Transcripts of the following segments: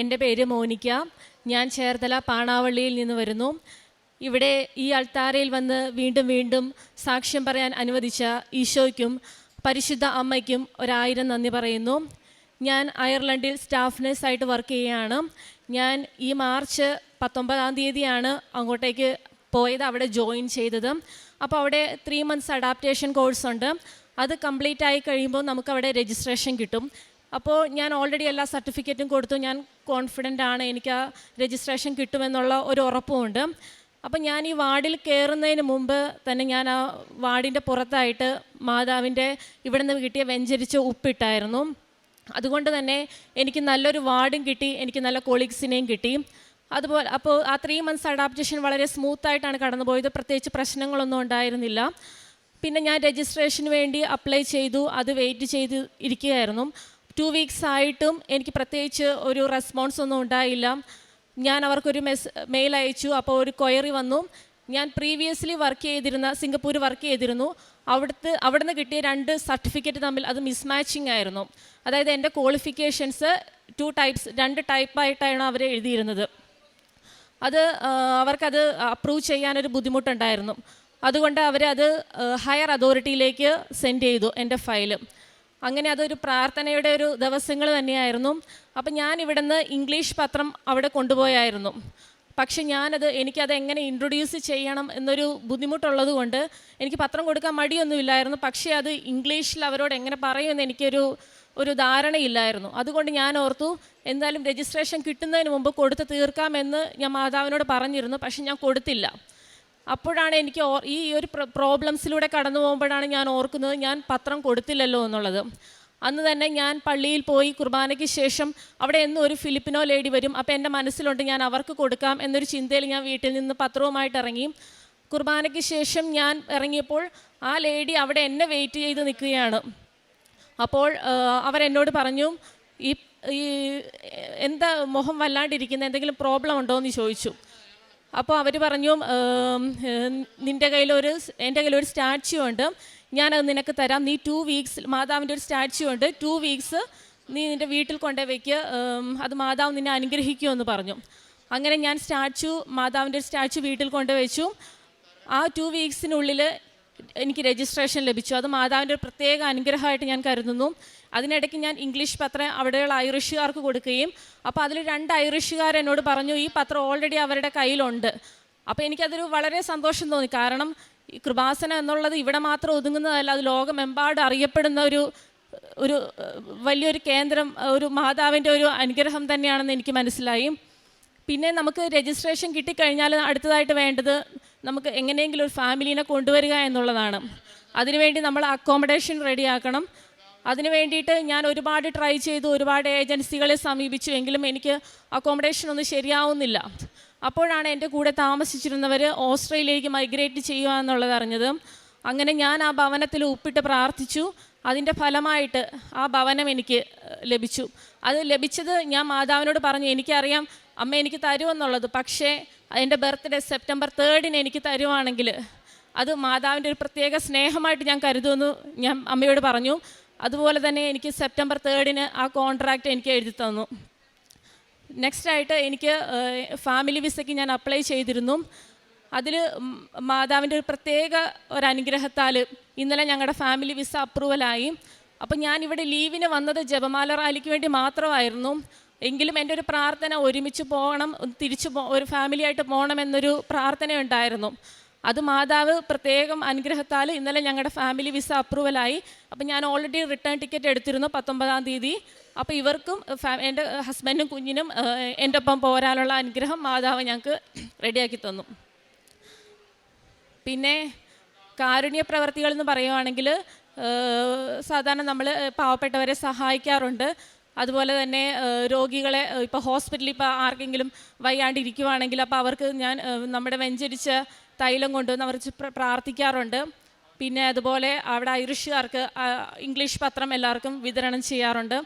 എന്റെ പേര് മോനിക്ക. ഞാൻ ചേർത്തല പാണാവള്ളിയിൽ നിന്ന് വരുന്നു. ഇവിടെ ഈ അൾത്താരയിൽ വന്ന് വീണ്ടും വീണ്ടും സാക്ഷ്യം പറയാൻ അനുവദിച്ച ഈശോയ്ക്കും പരിശുദ്ധ അമ്മയ്ക്കും ഒരായിരം നന്ദി പറയുന്നു. ഞാൻ അയർലൻഡിൽ സ്റ്റാഫ് നഴ്സായിട്ട് വർക്ക് ചെയ്യുകയാണ്. ഞാൻ ഈ മാർച്ച് പത്തൊമ്പതാം തീയതിയാണ് അങ്ങോട്ടേക്ക് പോയത് അവിടെ ജോയിൻ ചെയ്തത്. അപ്പോൾ അവിടെ ത്രീ മന്ത്സ് അഡാപ്റ്റേഷൻ കോഴ്സ് ഉണ്ട്. അത് കംപ്ലീറ്റ് ആയി കഴിയുമ്പോൾ നമുക്ക് അവിടെ രജിസ്ട്രേഷൻ കിട്ടും. അപ്പോൾ ഞാൻ ഓൾറെഡി എല്ലാ സർട്ടിഫിക്കറ്റും കൊടുത്തു. ഞാൻ കോൺഫിഡന്റ് ആണ്. എനിക്ക് ആ രജിസ്ട്രേഷൻ കിട്ടുമെന്നുള്ള ഒരു ഉറപ്പുമുണ്ട് അപ്പോൾ ഞാൻ ഈ വാർഡിൽ കയറുന്നതിന് മുമ്പ് തന്നെ ഞാൻ ആ വാർഡിന്റെ പുറത്തായിട്ട് മാതാവിന്റെ ഇവിടെ നിന്ന് കിട്ടിയ വെഞ്ചരിച്ച ഉപ്പിട്ടായിരുന്നു. അതുകൊണ്ട് തന്നെ എനിക്ക് നല്ലൊരു വാർഡും കിട്ടി. എനിക്ക് നല്ല കൊളീഗ്സിനെയും കിട്ടി. അതുപോലെ അപ്പോൾ ആ ത്രീ മന്ത്സ് അഡാപ്റ്റേഷൻ വളരെ സ്മൂത്തായിട്ടാണ് കടന്നുപോയത്. പ്രത്യേകിച്ച് പ്രശ്നങ്ങളൊന്നും ഉണ്ടായിരുന്നില്ല. പിന്നെ ഞാൻ രജിസ്ട്രേഷന് വേണ്ടി അപ്ലൈ ചെയ്തു. അത് വെയിറ്റ് ചെയ്ത് ഇരിക്കുകയായിരുന്നു. ടു വീക്സ് ആയിട്ടും എനിക്ക് പ്രത്യേകിച്ച് ഒരു റെസ്പോൺസ് ഒന്നും ഉണ്ടായില്ല. ഞാൻ അവർക്കൊരു മെസ് മെയിൽ അയച്ചു. അപ്പോൾ ഒരു ക്വയറി വന്നു. ഞാൻ പ്രീവിയസ്ലി വർക്ക് ചെയ്തിരുന്ന സിംഗപ്പൂർ വർക്ക് ചെയ്തിരുന്നു. അവിടുത്തെ അവിടെ നിന്ന് കിട്ടിയ രണ്ട് സർട്ടിഫിക്കറ്റ് തമ്മിൽ അത് മിസ്മാച്ചിങ് ആയിരുന്നു. അതായത് എന്റെ ക്വാളിഫിക്കേഷൻസ് ടു ടൈപ്സ് രണ്ട് ടൈപ്പായിട്ടാണ് അവർ എഴുതിയിരുന്നത്. അത് അവർക്കത് അപ്രൂവ് ചെയ്യാനൊരു ബുദ്ധിമുട്ടുണ്ടായിരുന്നു. അതുകൊണ്ട് അവരത് ഹയർ അതോറിറ്റിയിലേക്ക് സെൻഡ് ചെയ്തു എന്റെ ഫയൽ അങ്ങനെ അതൊരു പ്രാർത്ഥനയുടെ ഒരു ദിവസങ്ങൾ തന്നെയായിരുന്നു. അപ്പം ഞാൻ ഇവിടുന്ന് ഇംഗ്ലീഷ് പത്രം അവിടെ കൊണ്ടുപോയായിരുന്നു. പക്ഷെ ഞാനത് എനിക്കത് എങ്ങനെ ഇൻട്രൊഡ്യൂസ് ചെയ്യണം എന്നൊരു ബുദ്ധിമുട്ടുള്ളത് കൊണ്ട് എനിക്ക് പത്രം കൊടുക്കാൻ മടിയൊന്നുമില്ലായിരുന്നു പക്ഷേ അത് ഇംഗ്ലീഷിൽ അവരോട് എങ്ങനെ പറയുമെന്ന് എനിക്കൊരു ഒരു ധാരണയില്ലായിരുന്നു. അതുകൊണ്ട് ഞാൻ ഓർത്തു എന്തായാലും രജിസ്ട്രേഷൻ കിട്ടുന്നതിന് മുമ്പ് കൊടുത്ത് തീർക്കാമെന്ന് ഞാൻ മാതാവിനോട് പറഞ്ഞിരുന്നു. പക്ഷെ ഞാൻ കൊടുത്തില്ല. അപ്പോഴാണ് എനിക്ക് ഈ ഒരു പ്രോബ്ലംസിലൂടെ കടന്നു പോകുമ്പോഴാണ് ഞാൻ ഓർക്കുന്നത് ഞാൻ പത്രം കൊടുത്തില്ലല്ലോ എന്നുള്ളത്. അന്ന് തന്നെ ഞാൻ പള്ളിയിൽ പോയി കുർബാനയ്ക്ക് ശേഷം അവിടെ എന്നും ഒരു ഫിലിപ്പിനോ ലേഡി വരും. അപ്പോൾ എന്റെ മനസ്സിലുണ്ട് ഞാൻ അവർക്ക് കൊടുക്കാം എന്നൊരു ചിന്തയിൽ ഞാൻ വീട്ടിൽ നിന്ന് പത്രവുമായിട്ട് ഇറങ്ങി. കുർബാനയ്ക്ക് ശേഷം ഞാൻ ഇറങ്ങിയപ്പോൾ ആ ലേഡി അവിടെ എന്നെ വെയിറ്റ് ചെയ്ത് നിൽക്കുകയാണ്. അപ്പോൾ അവരെന്നോട് പറഞ്ഞു ഈ എന്താ മുഖം വല്ലാണ്ടിരിക്കുന്ന? എന്തെങ്കിലും പ്രോബ്ലം ഉണ്ടോ? എന്ന് ചോദിച്ചു. അപ്പോൾ അവർ പറഞ്ഞു "ഉം, ഉം, നിന്റെ കയ്യിലൊരു എന്റെ കയ്യിലൊരു സ്റ്റാച്യു ഉണ്ട്. ഞാനത് നിനക്ക് തരാം. നീ ടു വീക്സ് മാതാവിന്റെ ഒരു സ്റ്റാച്യു ഉണ്ട്. ടു വീക്സ് നീ നിന്റെ വീട്ടിൽ കൊണ്ടേ വയ്ക്ക് അത് മാതാവ് നിന്നെ അനുഗ്രഹിക്കുമെന്ന് പറഞ്ഞു. അങ്ങനെ ഞാൻ സ്റ്റാച്യു മാതാവിന്റെ സ്റ്റാച്യു വീട്ടിൽ കൊണ്ടുവച്ചു ആ ടു വീക്സിനുള്ളിൽ എനിക്ക് രജിസ്ട്രേഷൻ ലഭിച്ചു. അത് മാതാവിന്റെ ഒരു പ്രത്യേക അനുഗ്രഹമായിട്ട് ഞാൻ കരുതുന്നു. അതിനിടയ്ക്ക് ഞാൻ ഇംഗ്ലീഷ് പത്രം അവിടെയുള്ള ഐറിഷുകാർക്ക് കൊടുക്കുകയും അപ്പോൾ അതിൽ രണ്ട് ഐറിഷുകാർ എന്നോട് പറഞ്ഞു ഈ പത്രം ഓൾറെഡി അവരുടെ കയ്യിലുണ്ട്. അപ്പോൾ എനിക്കതൊരു വളരെ സന്തോഷം തോന്നി. കാരണം ഈ കൃപാസന എന്നുള്ളത് ഇവിടെ മാത്രം ഒതുങ്ങുന്നതല്ല അത് ലോകമെമ്പാടും അറിയപ്പെടുന്ന ഒരു ഒരു വലിയൊരു കേന്ദ്രം ഒരു മാതാവിന്റെ ഒരു അനുഗ്രഹം തന്നെയാണെന്ന് എനിക്ക് മനസ്സിലായി. പിന്നെ നമുക്ക് രജിസ്ട്രേഷൻ കിട്ടിക്കഴിഞ്ഞാൽ അടുത്തതായിട്ട് വേണ്ടത് നമുക്ക് എങ്ങനെയെങ്കിലും ഒരു ഫാമിലീനെ കൊണ്ടുവരിക എന്നുള്ളതാണ്. അതിനുവേണ്ടി നമ്മൾ അക്കോമഡേഷൻ റെഡിയാക്കണം അതിന് വേണ്ടിയിട്ട് ഞാൻ ഒരുപാട് ട്രൈ ചെയ്തു ഒരുപാട് ഏജൻസികളെ സമീപിച്ചു എങ്കിലും എനിക്ക് അക്കോമഡേഷൻ ഒന്നും ശരിയാവുന്നില്ല. അപ്പോഴാണ് എന്റെ കൂടെ താമസിച്ചിരുന്നവർ ഓസ്ട്രേലിയയിലേക്ക് മൈഗ്രേറ്റ് ചെയ്യുക എന്നുള്ളത് അറിഞ്ഞത്. അങ്ങനെ ഞാൻ ആ ഭവനത്തിൽ ഉപ്പിട്ട് പ്രാർത്ഥിച്ചു. അതിന്റെ ഫലമായിട്ട് ആ ഭവനം എനിക്ക് ലഭിച്ചു. അത് ലഭിച്ചത് ഞാൻ മാതാവിനോട് പറഞ്ഞു എനിക്കറിയാം അമ്മ എനിക്ക് തരുമെന്നുള്ളത്. പക്ഷേ എന്റെ ബർത്ത്ഡേ സെപ്റ്റംബർ തേർഡിന് എനിക്ക് തരുവാണെങ്കിൽ അത് മാതാവിന്റെ ഒരു പ്രത്യേക സ്നേഹമായിട്ട് ഞാൻ കരുതുമെന്ന് ഞാൻ അമ്മയോട് പറഞ്ഞു. അതുപോലെ തന്നെ എനിക്ക് സെപ്റ്റംബർ തേർഡിന് ആ കോൺട്രാക്റ്റ് എനിക്ക് എഴുതി തന്നു. നെക്സ്റ്റ് ആയിട്ട് എനിക്ക് ഫാമിലി വിസയ്ക്ക് ഞാൻ അപ്ലൈ ചെയ്തിരുന്നു. അതിൽ മാതാവിന്റെ ഒരു പ്രത്യേക ഒരു അനുഗ്രഹത്താൽ ഇന്നലെ ഞങ്ങളുടെ ഫാമിലി വിസ അപ്രൂവലായി അപ്പോൾ ഞാൻ ഇവിടെ ലീവിന് വന്നത് ജപമാല റാലിക്ക് വേണ്ടി മാത്രമായിരുന്നു. എങ്കിലും എന്റെ ഒരു പ്രാർത്ഥന ഒരുമിച്ച് പോകണം തിരിച്ചു പോ ഒരു ഫാമിലിയായിട്ട് പോകണം എന്നൊരു പ്രാർത്ഥന ഉണ്ടായിരുന്നു. അത് മാതാവ് പ്രത്യേകം അനുഗ്രഹത്താൽ ഇന്നലെ ഞങ്ങളുടെ ഫാമിലി വിസ അപ്രൂവലായി അപ്പം ഞാൻ ഓൾറെഡി റിട്ടേൺ ടിക്കറ്റ് എടുത്തിരുന്നു പത്തൊമ്പതാം തീയതി. അപ്പോൾ ഇവർക്കും എന്റെ ഹസ്ബൻഡും കുഞ്ഞിനും എന്റെ ഒപ്പം പോരാനുള്ള അനുഗ്രഹം മാതാവ് ഞങ്ങൾക്ക് റെഡിയാക്കി തന്നു. പിന്നെ കാരുണ്യ പ്രവർത്തികൾ എന്ന് പറയുവാണെങ്കിൽ സാധാരണ നമ്മൾ പാവപ്പെട്ടവരെ സഹായിക്കാറുണ്ട്. അതുപോലെ തന്നെ രോഗികളെ ഇപ്പോൾ ഹോസ്പിറ്റലിൽ ഇപ്പോൾ ആർക്കെങ്കിലും വയ്യാണ്ടിരിക്കുവാണെങ്കിൽ അപ്പോൾ അവർക്ക് ഞാൻ നമ്മുടെ വെഞ്ചരിച്ച തൈലം കൊണ്ടുവന്ന് അവർ പ്രാർത്ഥിക്കാറുണ്ട്. പിന്നെ അതുപോലെ അവിടെ ഐറിഷുകാർക്ക് ഇംഗ്ലീഷ് പത്രം എല്ലാവർക്കും വിതരണം ചെയ്യാറുണ്ട്.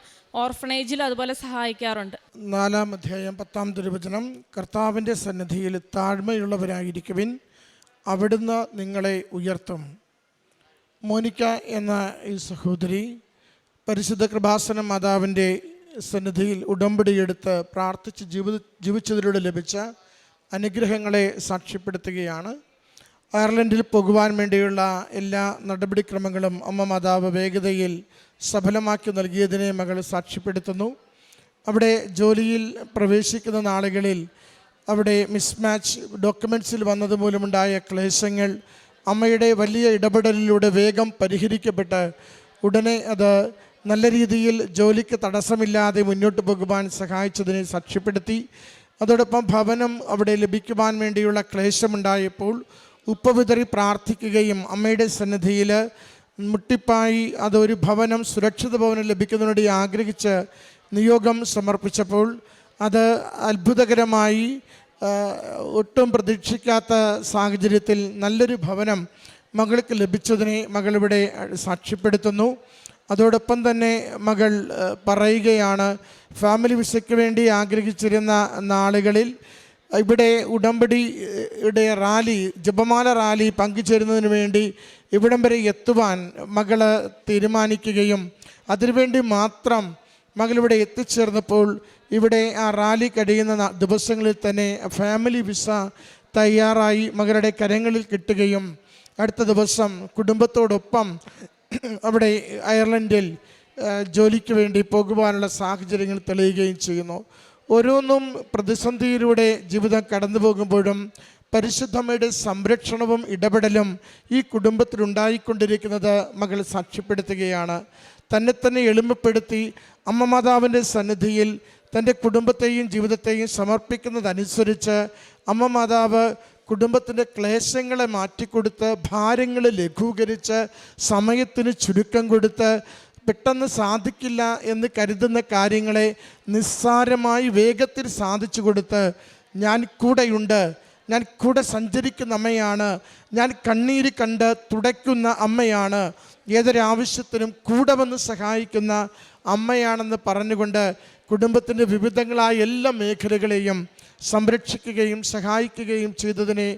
ഓർഫണേജിൽ അതുപോലെ സഹായിക്കാറുണ്ട്. നാലാം അധ്യായം പത്താം തിരുവചനം കർത്താവിന്റെ സന്നിധിയിൽ താഴ്മയുള്ളവരായിരിക്കുവിൻ അവിടുന്ന് നിങ്ങളെ ഉയർത്തും. മോനിക്ക എന്ന ഈ സഹോദരി പരിശുദ്ധ കൃപാസന മാതാവിന്റെ സന്നിധിയിൽ ഉടമ്പടിയെടുത്ത് പ്രാർത്ഥിച്ച് ജീവി ജീവിച്ചതിലൂടെ ലഭിച്ച അനുഗ്രഹങ്ങളെ സാക്ഷ്യപ്പെടുത്തുകയാണ്. അയർലൻഡിൽ പോകുവാൻ വേണ്ടിയുള്ള എല്ലാ നടപടിക്രമങ്ങളും അമ്മ മാതാവ് വേഗതയിൽ സഫലമാക്കി നൽകിയതിനെ മകൾ സാക്ഷ്യപ്പെടുത്തുന്നു. അവിടെ ജോലിയിൽ പ്രവേശിക്കുന്ന നാളുകളിൽ അവിടെ മിസ്മാച്ച് ഡോക്യുമെൻസിൽ വന്നത് മൂലമുണ്ടായ ക്ലേശങ്ങൾ അമ്മയുടെ വലിയ ഇടപെടലിലൂടെ വേഗം പരിഹരിക്കപ്പെട്ട് ഉടനെ അത് നല്ല രീതിയിൽ ജോലിക്ക് തടസ്സമില്ലാതെ മുന്നോട്ട് പോകുവാൻ സഹായിച്ചതിനെ സാക്ഷ്യപ്പെടുത്തി. അതോടൊപ്പം ഭവനം അവിടെ ലഭിക്കുവാൻ വേണ്ടിയുള്ള ക്ലേശമുണ്ടായപ്പോൾ ഉപ്പവിതറി പ്രാർത്ഥിക്കുകയും അമ്മയുടെ സന്നിധിയിൽ മുട്ടിപ്പായി അതൊരു ഭവനം സുരക്ഷിത ഭവനം ലഭിക്കുന്നതിനോട് ആഗ്രഹിച്ച് നിയോഗം സമർപ്പിച്ചപ്പോൾ അത് അത്ഭുതകരമായി ഒട്ടും പ്രതീക്ഷിക്കാത്ത സാഹചര്യത്തിൽ നല്ലൊരു ഭവനം മകൾക്ക് ലഭിച്ചതിനെ മകളിവിടെ സാക്ഷ്യപ്പെടുത്തുന്നു. അതോടൊപ്പം തന്നെ മകൾ പറയുകയാണ് ഫാമിലി വിസയ്ക്ക് വേണ്ടി ആഗ്രഹിച്ചിരുന്ന നാളുകളിൽ ഇവിടെ ഉടമ്പടിയുടെ റാലി ജപമാല റാലി പങ്കുചേരുന്നതിന് വേണ്ടി ഇവിടം വരെ എത്തുവാൻ മകൾ തീരുമാനിക്കുകയും അതിനുവേണ്ടി മാത്രം മകളിവിടെ എത്തിച്ചേർന്നപ്പോൾ ഇവിടെ ആ റാലി കഴിയുന്ന ദിവസങ്ങളിൽ തന്നെ ഫാമിലി വിസ തയ്യാറായി മകളുടെ കരങ്ങളിൽ കിട്ടുകയും അടുത്ത ദിവസം കുടുംബത്തോടൊപ്പം അവിടെ അയർലൻഡിൽ ജോലിക്ക് വേണ്ടി പോകുവാനുള്ള സാഹചര്യങ്ങൾ തെളിയുകയും ചെയ്യുന്നു. ഓരോന്നും പ്രതിസന്ധിയിലൂടെ ജീവിതം കടന്നു പോകുമ്പോഴും പരിശുദ്ധമ്മയുടെ സംരക്ഷണവും ഇടപെടലും ഈ കുടുംബത്തിലുണ്ടായിക്കൊണ്ടിരിക്കുന്നത് മകൾ സാക്ഷ്യപ്പെടുത്തുകയാണ്. തന്നെ തന്നെ എളിമപ്പെടുത്തി അമ്മ മാതാവിന്റെ സന്നിധിയിൽ തന്റെ കുടുംബത്തെയും ജീവിതത്തെയും സമർപ്പിക്കുന്നതനുസരിച്ച് അമ്മ മാതാവ് കുടുംബത്തിന്റെ ക്ലേശങ്ങളെ മാറ്റിക്കൊടുത്ത് ഭാരങ്ങൾ ലഘൂകരിച്ച് സമയത്തിന് ചുരുക്കം കൊടുത്ത് പെട്ടെന്ന് സാധിക്കില്ല എന്ന് കരുതുന്ന കാര്യങ്ങളെ നിസ്സാരമായി വേഗത്തിൽ സാധിച്ചു കൊടുത്ത് ഞാൻ കൂടെയുണ്ട് ഞാൻ കൂടെ സഞ്ചരിക്കുന്ന അമ്മയാണ് ഞാൻ കണ്ണീര് കണ്ട് തുടയ്ക്കുന്ന അമ്മയാണ് ഏതൊരാവശ്യത്തിനും കൂടെ വന്ന് സഹായിക്കുന്ന അമ്മയാണെന്ന് പറഞ്ഞുകൊണ്ട് കുടുംബത്തിന്റെ വിവിധങ്ങളായ എല്ലാ മേഖലകളെയും സംരക്ഷിക്കുകയും സഹായിക്കുകയും ചെയ്തതിനെ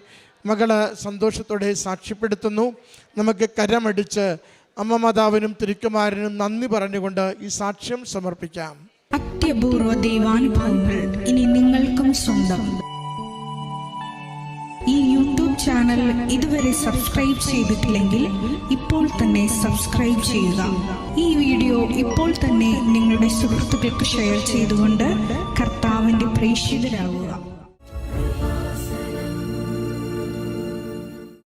മകൾ സന്തോഷത്തോടെ സാക്ഷ്യപ്പെടുത്തുന്നു. നമുക്ക് കരമടിച്ച് അമ്മ മാതാവിനും തിരുക്കുമാരനും നന്ദി പറഞ്ഞുകൊണ്ട് ഈ സാക്ഷ്യം സമർപ്പിക്കാം. അത്യപൂർവ ദൈവാനുഭവങ്ങൾ ഇനി നിങ്ങൾക്കും സ്വന്തം. ഈ യൂട്യൂബ് ചാനൽ ഇതുവരെ സബ്സ്ക്രൈബ് ചെയ്തിട്ടില്ലെങ്കിൽ ഇപ്പോൾ തന്നെ സബ്സ്ക്രൈബ് ചെയ്യുക. ഈ വീഡിയോ ഇപ്പോൾ തന്നെ നിങ്ങളുടെ സുഹൃത്തുക്കൾക്ക് ഷെയർ ചെയ്തുകൊണ്ട് കർത്താവിന്റെ പ്രേക്ഷിതരാകുക.